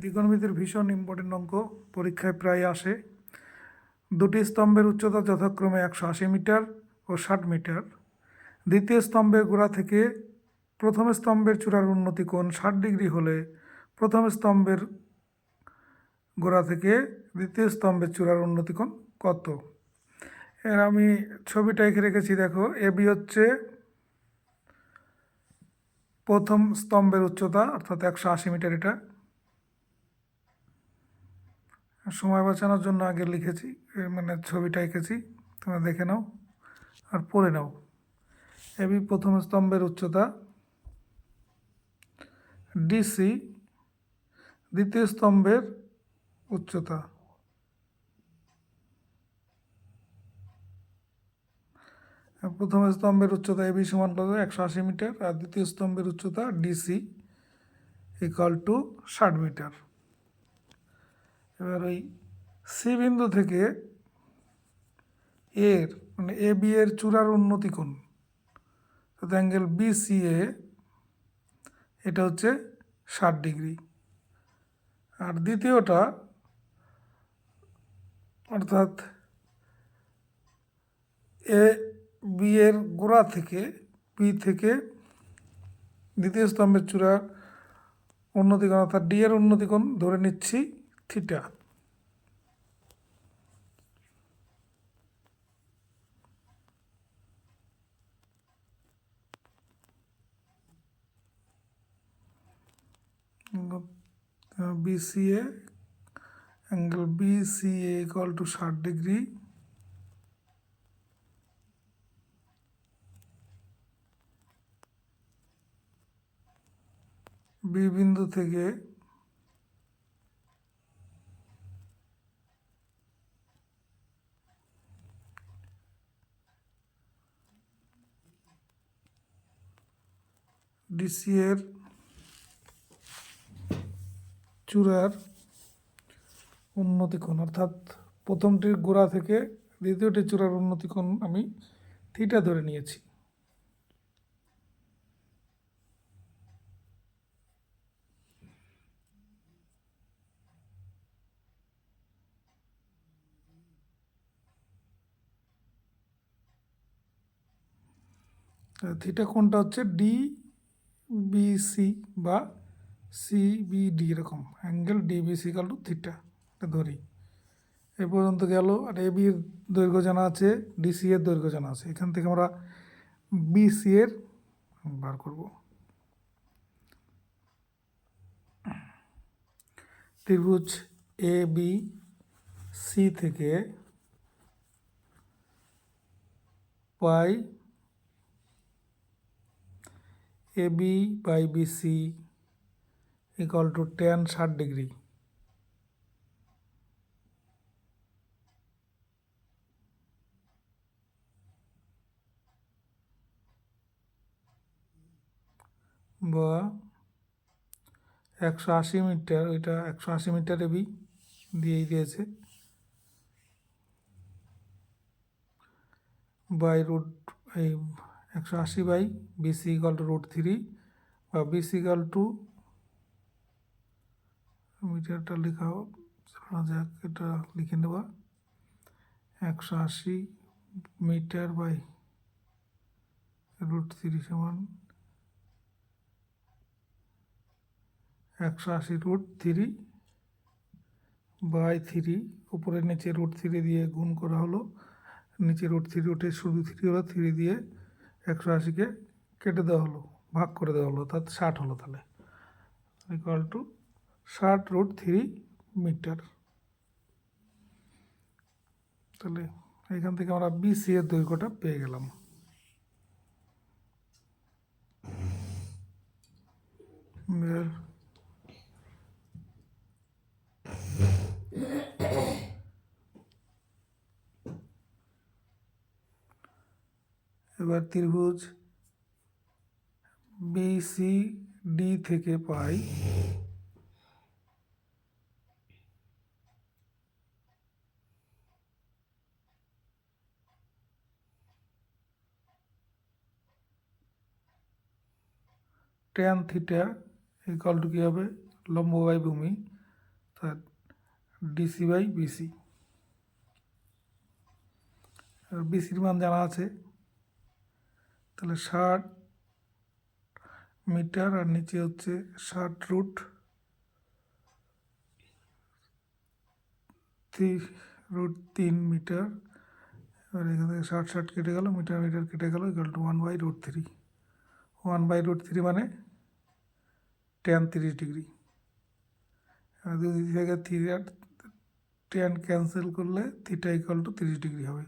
ত্রিকোণমিতির ভীষণ ইম্পর্টেন্ট অঙ্ক, পরীক্ষায় প্রায় আসে। দুটি স্তম্ভের উচ্চতা যথাক্রমে একশো আশি মিটার ও ষাট মিটার। দ্বিতীয় স্তম্ভের গোড়া থেকে প্রথম স্তম্ভের চূড়ার উন্নতি কোণ ষাট ডিগ্রি হলে প্রথম স্তম্ভের গোড়া থেকে দ্বিতীয় স্তম্ভের চূড়ার উন্নতি কোণ কত? এর আমি ছবিটা এঁকে রেখেছি, দেখো। এ বি হচ্ছে প্রথম স্তম্ভের উচ্চতা, অর্থাৎ একশো আশি মিটার এটা। সময় বাঁচানোর জন্য আগে লিখেছি মানে ছবিটা এঁকেছি, তোমরা দেখে নাও আর পড়ে নাও। এবি প্রথম স্তম্ভের উচ্চতা ডিসি দ্বিতীয় স্তম্ভের উচ্চতা। প্রথম স্তম্ভের উচ্চতা এবি সমান কত একশো আশি মিটার আর দ্বিতীয় স্তম্ভের উচ্চতা ডিসি ইকাল টু ষাট মিটার। এবার ওই সি বিন্দু থেকে এর মানে এ বি এর চূড়ার উন্নতি কোণ অ্যাঙ্গেল বি সি এ এটা হচ্ছে ষাট ডিগ্রি। আর দ্বিতীয়টা, অর্থাৎ এ বি এর গোড়া থেকে বি থেকে দ্বিতীয় স্তম্ভের চূড়ার উন্নতিকোণ অর্থাৎ ডি এর উন্নতিকোণ ধরে নিচ্ছি। Theta BCA angle BCA equal to 60 degree B বিন্দু থেকে ডিসি এর চূড়ার উন্নতিকোণ, অর্থাৎ প্রথমটির গোড়া থেকে দ্বিতীয়টির চূড়ার উন্নতিকোণ আমি থিটা ধরে নিয়েছি। থিটা কোণটা হচ্ছে? ডি বিসি বা সিবিডি এরকম angle DBC equal to theta এটা ধরি। এ পর্যন্ত গেল, আর এ বির দৈর্ঘ্য জানা আছে ডিসি এর দৈর্ঘ্য জানা আছে। এখান থেকে আমরা বিসি এর বার করব। ত্রিভুজ এ বি সি থেকে পাই A B by BC equal to tan ষাট ডিগ্রি বা একশো আশি মিটার ওইটা একশো আশি মিটার এবি দিয়েই দিয়েছে। বাই রুট এই একশো আশি by BC equal to root three বা বিসি ইকাল টু মিটারটা লেখা যাক, এটা লিখে নেওয়া একশো আশি মিটার বাই রুট থ্রি সমান একশো আশি রুট থ্রি বাই থ্রি উপরে নিচে রুট থ্রি দিয়ে গুণ করা হলো। নিচে রুট থ্রি উঠে শুধু থ্রি হলো থ্রি দিয়ে একশো আশিকে কেটে দেওয়া হলো, ভাগ করে দেওয়া হলো অর্থাৎ ষাট হলো তাহলে। ইকুয়াল টু ষাট রুট থ্রি মিটার তাহলে এখান থেকে আমরা বিসি এর দৈর্ঘ্যটা পেয়ে গেলাম। এবার ত্রিভুজ বিসি ডি থেকে পাই। ট্যান থিটা ইকাল টু কী হবে? লম্ব বাই ভূমি, অর্থাৎ ডিসি বাই বিসি বিসির মান জানা আছে। তাহলে ষাট মিটার আর নিচে হচ্ছে ষাট রুট রুট তিন মিটার। এবার এখান থেকে ষাট ষাট কেটে গেল, মিটার মিটার কেটে গেল equal to one by root three one by root three মানে টেন তিরিশ ডিগ্রি। আর দুই থেকে থ্রি আর টেন ক্যান্সেল করলে থিটা ইকাল টু তিরিশ ডিগ্রি হবে।